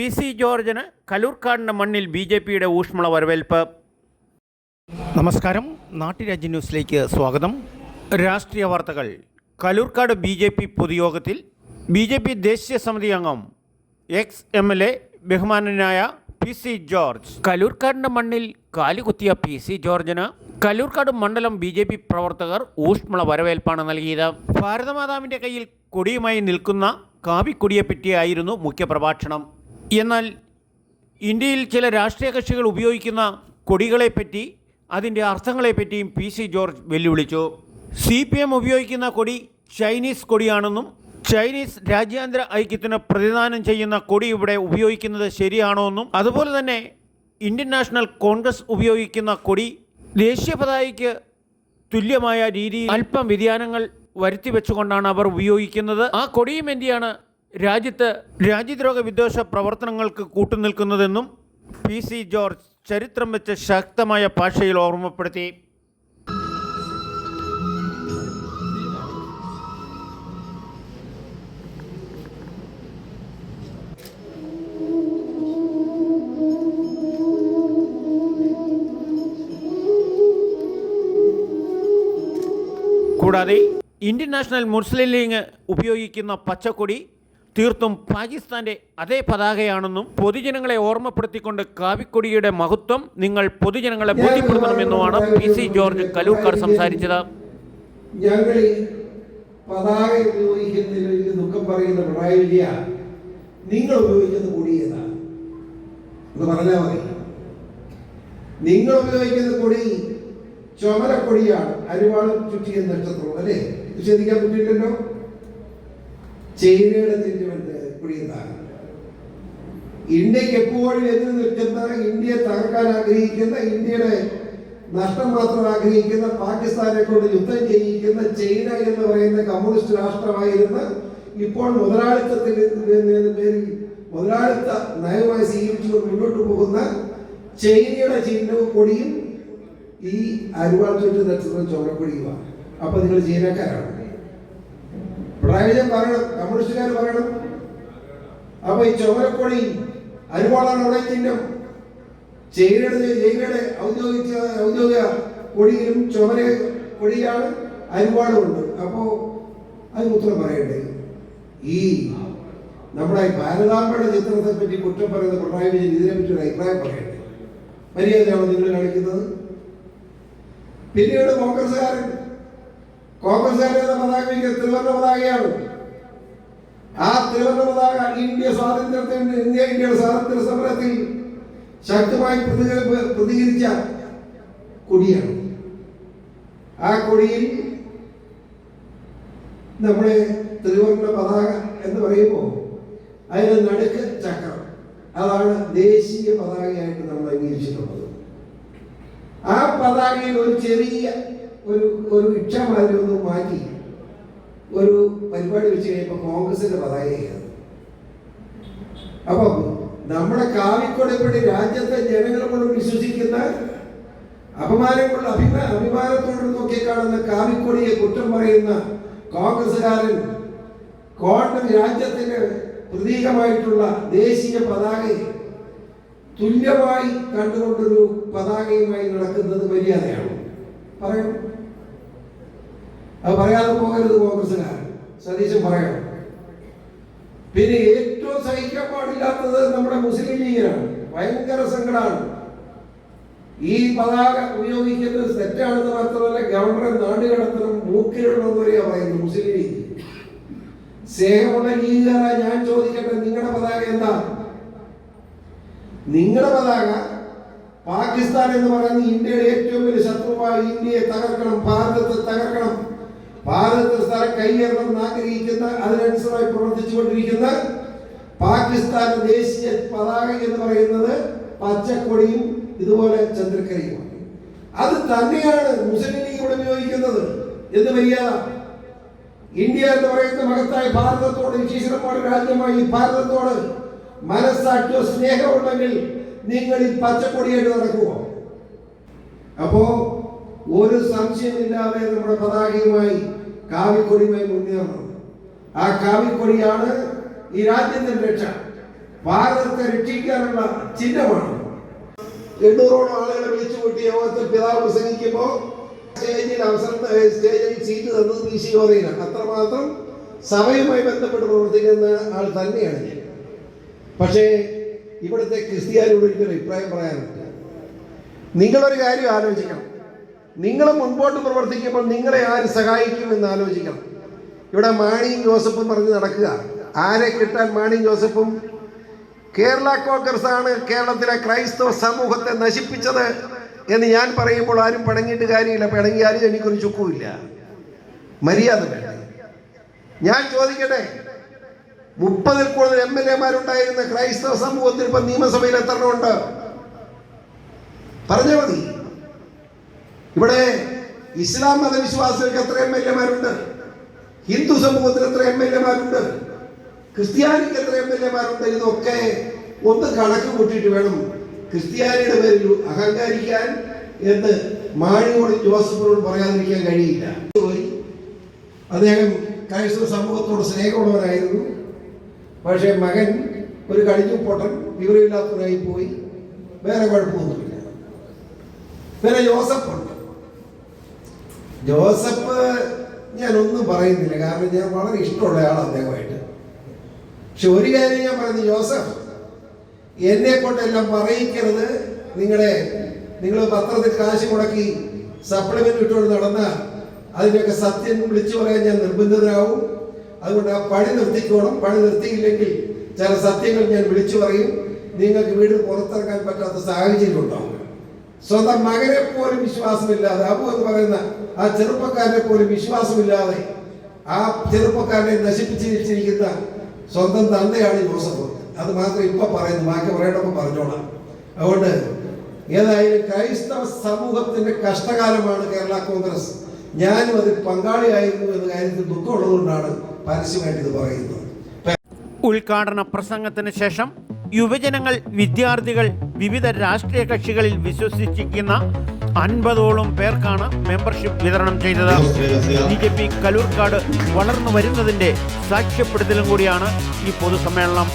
P C ജോർജിന് കലൂർക്കാടിന്റെ മണ്ണിൽ B J പിയുടെ ഊഷ്മള വരവേൽപ്പ്. നമസ്കാരം. നാട്ടുരാജ്യ ന്യൂസിലേക്ക് സ്വാഗതം. രാഷ്ട്രീയ വാർത്തകൾ. കലൂർക്കാട് ബി ജെ പി പൊതുയോഗത്തിൽ ബി ജെ പി ദേശീയ സമിതി അംഗം എക്സ് എം എൽ എ ബഹുമാനനായ പി സി ജോർജ്. കലൂർക്കാടിന്റെ മണ്ണിൽ കാലുകുത്തിയ പി സി ജോർജിന് കലൂർക്കാട് മണ്ഡലം ബി ജെ പി പ്രവർത്തകർ ഊഷ്മള വരവേൽപ്പാണ് നൽകിയത്. ഭാരതമാതാവിന്റെ കയ്യിൽ കൊടിയുമായി നിൽക്കുന്ന കാവിക്കൊടിയെപ്പറ്റിയായിരുന്നു മുഖ്യപ്രഭാഷണം. എന്നാൽ ഇന്ത്യയിൽ ചില രാഷ്ട്രീയ കക്ഷികൾ ഉപയോഗിക്കുന്ന കൊടികളെപ്പറ്റി അതിന്റെ അർത്ഥങ്ങളെപ്പറ്റിയും പി സി ജോർജ് വെല്ലുവിളിച്ചു. സി പി എം ഉപയോഗിക്കുന്ന കൊടി ചൈനീസ് കൊടിയാണെന്നും ചൈനീസ് രാജ്യാന്തര ഐക്യത്തിന് പ്രതിദാനം ചെയ്യുന്ന കൊടി ഇവിടെ ഉപയോഗിക്കുന്നത് ശരിയാണോ എന്നും അതുപോലെ തന്നെ ഇന്ത്യൻ നാഷണൽ കോൺഗ്രസ് ഉപയോഗിക്കുന്ന കൊടി ദേശീയ പതാകയ്ക്ക് തുല്യമായ രീതിയിൽ അല്പം വ്യതിയാനങ്ങൾ വരുത്തി വെച്ചുകൊണ്ടാണ് അവർ ഉപയോഗിക്കുന്നത്. ആ കൊടിയും എന്തിയാണ് രാജ്യത്ത് രാജ്യദ്രോഹ വിദ്വേഷ പ്രവർത്തനങ്ങൾക്ക് കൂട്ടുനിൽക്കുന്നതെന്നും പി സി ജോർജ് ചരിത്രം വെച്ച ശക്തമായ ഭാഷയിൽ ഓർമ്മപ്പെടുത്തി. കൂടാതെ ഇന്ത്യൻ നാഷണൽ മുസ്ലിം ലീഗ് ഉപയോഗിക്കുന്ന പച്ചക്കൊടി തീർത്തും പാകിസ്ഥാന്റെ അതേ പതാകയാണെന്നും പൊതുജനങ്ങളെ ഓർമ്മപ്പെടുത്തിക്കൊണ്ട് കാവിക്കൊടിയുടെ മഹത്വം നിങ്ങൾ പൊതുജനങ്ങളെ ബോധ്യപ്പെടുത്തണമെന്നുമാണ് പി സി ജോർജ് കലൂർക്കാർ സംസാരിച്ചത്. ഞങ്ങൾ പതാക ഉപയോഗിക്കുന്നതിൽ നിങ്ങൾ ഉപയോഗിക്കുന്ന കൊടി പറഞ്ഞാൽ മതി. നിങ്ങൾ ഉപയോഗിക്കുന്ന കൊടി ചുമരക്കൊടിയാണ് അരിവാളും ചുറ്റിയ നക്ഷത്രം അല്ലേ? ശ്രദ്ധിക്കാൻ പറ്റില്ലല്ലോ ചൈനയുടെ തിരുവന്റെ കൊടി എന്താണ് ഇന്ത്യയ്ക്ക് എപ്പോഴും എതിർ നിൽക്കുന്ന ഇന്ത്യയെ തകർക്കാൻ ആഗ്രഹിക്കുന്ന ഇന്ത്യയുടെ നഷ്ടം മാത്രം ആഗ്രഹിക്കുന്ന പാകിസ്ഥാനെ കൊണ്ട് യുദ്ധം ചെയ്യിക്കുന്ന ചൈന എന്ന് പറയുന്ന കമ്മ്യൂണിസ്റ്റ് രാഷ്ട്രമായിരുന്ന ഇപ്പോൾ മുതലാളിത്തത്തിൽ പേരിൽ മുതലാളിത്ത നയമായി സ്വീകരിച്ചുകൊണ്ട് മുന്നോട്ട് പോകുന്ന ചൈനയുടെ ചിഹ്നവും കൊടിയും ഈ അരുവാൾ ചുറ്റും നക്ഷത്രം ചോരക്കൊടിയുമാണ് അപ്പൊ നിങ്ങൾ ചൈനക്കാരാണ് പിണറായി പറയണം. കമ്മ്യൂണിസ്റ്റുകാർ പറയണം. അപ്പൊ ഈ ചോരക്കൊടി അരുവാളാണ് അവിടെ ചിഹ്നം. ചൈനയുടെ ചൈനയുടെ ഔദ്യോഗിക ഔദ്യോഗിക കൊടിയിലും ചുമര കൊടിയാണ് അരുവാളുമുണ്ട് അപ്പോ അത് ഉത്തരം പറയട്ടെ ഈ നമ്മുടെ ഭാരതാംബയുടെ ചിത്രത്തെ പറ്റി കുറ്റം പറയുന്ന പിണറായി വിജയൻ ഇതിനെ പറ്റി ഒരു അഭിപ്രായം പറയട്ടെ മര്യാദയാണോ നിങ്ങൾ കാണിക്കുന്നത്? പിന്നീട് കോൺഗ്രസ്സുകാരൻ കോൺഗ്രസ്സുകാരുടെ പതാക ത്രിവർണ പതാകയാണ് ആ ത്രിവർണ പതാക ഇന്ത്യ സ്വാതന്ത്ര്യത്തിന് ഇന്ത്യ ഇന്ത്യയുടെ സ്വാതന്ത്ര്യ സമരത്തിൽ ശക്തമായി പ്രതിക- പ്രതികരിച്ച കൊടിയാണ്. ആ കൊടിയിൽ നമ്മുടെ ത്രിവർണ പതാക എന്ന് പറയുമ്പോൾ അതിന് നടുക്ക് ചക്രം. അതാണ് ദേശീയ പതാകയായിട്ട് നമ്മൾ അംഗീകരിച്ചിട്ടുള്ളത്. ആ പതാകയിൽ ഒരു ചെറിയ ഒരു ഒരു ഇച്ഛ മാതിരി ഒന്ന് മാറ്റി. ഒരു പരിപാടി വെച്ച് കഴിയുമ്പോൾ കോൺഗ്രസിന്റെ പതാകയാണ് അപ്പം നമ്മുടെ കാവിക്കൊടപ്പടി രാജ്യത്തെ ജനങ്ങൾ വിശ്വസിക്കുന്ന അപമാനമുള്ള അഭിമാ അഭിമാനത്തോട് നോക്കി കാണുന്ന കാവിക്കൊടിയെ കുറ്റം പറയുന്ന കോൺഗ്രസ്സുകാരൻ കോട്ടം രാജ്യത്തിന് പ്രതീകമായിട്ടുള്ള ദേശീയ പതാകയെ തുല്യമായി കണ്ടുകൊണ്ടൊരു പതാകയുമായി നടക്കുന്നത് മര്യാദയാണ്? പറയണം അത് പറയാതെ പോകരുത് കോൺഗ്രസ്സുകാരൻ സതീശൻ പറയണം പിന്നെ ഏറ്റവും സഹിക്കാൻ പാടില്ലാത്തത് നമ്മുടെ മുസ്ലിം ലീഗിനാണ്. ഭയങ്കര സങ്കടമാണ് ഈ പതാക ഉപയോഗിക്കുന്നത് തെറ്റാണെന്ന് മാത്രമല്ല ഗവർണറെ നാടുകടത്തണം കടത്തണം പറയാ പറയുന്നത് മുസ്ലിം ലീഗ്. സ്നേഹമുള്ള ലീഗുകാരാ ഞാൻ ചോദിക്കട്ടെ നിങ്ങളുടെ പതാക എന്താ? നിങ്ങളുടെ പതാക പാകിസ്ഥാൻ എന്ന് പറയുന്ന ഇന്ത്യയുടെ ഏറ്റവും വലിയ ശത്രുവായി ഇന്ത്യയെ തകർക്കണം ഭാരതത്തെ തകർക്കണം. ഭാരതത്തെ സ്ഥലം ആഗ്രഹിക്കുന്ന അതിനനുസൃതമായി പ്രവർത്തിച്ചു കൊണ്ടിരിക്കുന്ന പാകിസ്ഥാൻ ദേശീയ പതാക എന്ന് പറയുന്നത് പച്ചക്കൊടിയും ഇതുപോലെ ചന്ദ്രക്കരയുമാണ്. അത് തന്നെയാണ് മുസ്ലിം ലീഗ് ഉപയോഗിക്കുന്നത്. എന്ന് വയ്യ? ഇന്ത്യ എന്ന് പറയുന്ന മഹത്തായ ഭാരതത്തോട് വിശേഷണമായ രാജ്യമായി ഭാരതത്തോട് മനസ്സാക്ഷിയോ സ്നേഹമുണ്ടെങ്കിൽ നിങ്ങൾ ഈ പച്ചക്കൊടിയായിട്ട് നടക്കുമോ അപ്പോ ഒരു സംശയമില്ലാതെ നമ്മുടെ പതാകയുമായി കാവിക്കൊടിയുമായി മുന്നേറണം ആ കാവിക്കൊടിയാണ് ഈ രാജ്യത്തിന്റെ രക്ഷ. ഭാരതത്തെ രക്ഷിക്കാനുള്ള ചിഹ്നമാണ്. എണ്ണൂറോളം ആളുകളെ വിളിച്ചു കൂട്ടി യോഗത്തിൽ പിതാവ് പ്രസംഗിക്കുമ്പോൾ സ്റ്റേജിൽ അവസരം സ്റ്റേജിൽ സീറ്റ് തന്നത് പി സി ഓറയിലാണ് അത്രമാത്രം സഭയുമായി ബന്ധപ്പെട്ട് പ്രവർത്തിക്കുന്ന ആൾ തന്നെയാണ് പക്ഷേ ഇവിടുത്തെ ക്രിസ്ത്യാനിയോട് എനിക്കൊരു അഭിപ്രായം പറയാനുണ്ട്. നിങ്ങളൊരു കാര്യം ആലോചിക്കണം. നിങ്ങൾ മുൻപോട്ട് പ്രവർത്തിക്കുമ്പോൾ നിങ്ങളെ ആര് സഹായിക്കും എന്ന് ആലോചിക്കണം. ഇവിടെ മാണിയും ജോസഫും പറഞ്ഞ് നടക്കുക. ആരെ കിട്ടാൻ മാണിയും ജോസഫും? കേരള കോൺഗ്രസ് ആണ് കേരളത്തിലെ ക്രൈസ്തവ സമൂഹത്തെ നശിപ്പിച്ചത് എന്ന് ഞാൻ പറയുമ്പോൾ ആരും പടങ്ങിയിട്ട് കാര്യമില്ല. പടങ്ങിയാലും എനിക്കൊരു ചുക്കുമില്ല. മര്യാദ വേണ്ടേ? ഞാൻ ചോദിക്കട്ടെ? മുപ്പതിൽ കൂടുതൽ എം എൽ എമാരുണ്ടായിരുന്ന ക്രൈസ്തവ സമൂഹത്തിൽ ഇപ്പൊ നിയമസഭയിൽ എത്ര ഉണ്ട്? മതി. ഇവിടെ ഇസ്ലാം മതവിശ്വാസികൾക്ക് എത്ര എം എൽ എമാരുണ്ട്? ഹിന്ദു സമൂഹത്തിൽ എത്ര എം എൽ എമാരുണ്ട്? ക്രിസ്ത്യാനിക്ക് എത്ര എം എൽ എമാരുണ്ട്? ഇതൊക്കെ ഒന്ന് കണക്ക് കൂട്ടിയിട്ട് വേണം ക്രിസ്ത്യാനിയുടെ പേരിൽ അഹങ്കരിക്കാൻ എന്ന് മാണിയോട് ജോസഫിനോട് പറയാതിരിക്കാൻ കഴിയില്ല. അദ്ദേഹം ക്രൈസ്തവ സമൂഹത്തോട് സ്നേഹമുള്ളവരായിരുന്നു പക്ഷേ മകൻ ഒരു കടിഞ്ഞു പൊട്ടൻ വിവരമില്ലാത്തവരായി പോയി. വേറെ കുഴപ്പമൊന്നുമില്ല. പിന്നെ ജോസഫ് ഉണ്ട് ജോസഫ് ഞാൻ ഒന്നും പറയുന്നില്ല. കാരണം ഞാൻ വളരെ ഇഷ്ടമുള്ള ആളാണ് അദ്ദേഹമായിട്ട്. പക്ഷെ ഒരു കാര്യം ഞാൻ പറയുന്നു ജോസഫ് എന്നെ കൊണ്ടെല്ലാം പറയിക്കരുത്. നിങ്ങളെ നിങ്ങൾ പത്രത്തിൽ കാശ് മുടക്കി സപ്ലിമെന്റ് ഇട്ടുകൊണ്ട് നടന്ന അതിനൊക്കെ സത്യം വിളിച്ചു പറയാൻ ഞാൻ നിർബന്ധിതരാകും അതുകൊണ്ട് ആ പണി നിർത്തിക്കോണം. പണി നിർത്തിയില്ലെങ്കിൽ ചില സത്യങ്ങൾ ഞാൻ വിളിച്ചു പറയും. നിങ്ങൾക്ക് വീട് പുറത്തിറക്കാൻ പറ്റാത്ത സാഹചര്യം ഉണ്ടാവും. സ്വന്തം മകനെ പോലും വിശ്വാസമില്ലാതെ അബു എന്ന് പറയുന്ന ആ ചെറുപ്പക്കാരനെ പോലും വിശ്വാസമില്ലാതെ ആ ചെറുപ്പക്കാരനെ നശിപ്പിച്ച് വെച്ചിരിക്കുന്ന സ്വന്തം തന്നെയാണ് ജോസഫ് അത് മാത്രം ഇപ്പൊ പറയുന്നു ബാക്കി പറയേണ്ടപ്പോൾ പറഞ്ഞോളാം. അതുകൊണ്ട് ഏതായാലും ക്രൈസ്തവ സമൂഹത്തിന്റെ കഷ്ടകാലമാണ് കേരള കോൺഗ്രസ്. ഞാനും അതിൽ പങ്കാളിയായിരുന്നു എന്ന കാര്യത്തിൽ ദുഃഖമുള്ളതുകൊണ്ടാണ് പരസ്യമായിട്ട് ഇത് പറയുന്നത്. ഉദ്ഘാടന പ്രസംഗത്തിന് ശേഷം യുവജനങ്ങൾ വിദ്യാർത്ഥികൾ വിവിധ രാഷ്ട്രീയ കക്ഷികളിൽ വിശ്വസിച്ചിരിക്കുന്ന അൻപതോളം പേർക്കാണ് മെമ്പർഷിപ്പ് വിതരണം ചെയ്തത്. ബി ജെ പി കലൂർക്കാട് വളർന്നു വരുന്നതിന്റെ സാക്ഷ്യപ്പെടുത്തലും കൂടിയാണ് ഈ പൊതുസമ്മേളനം.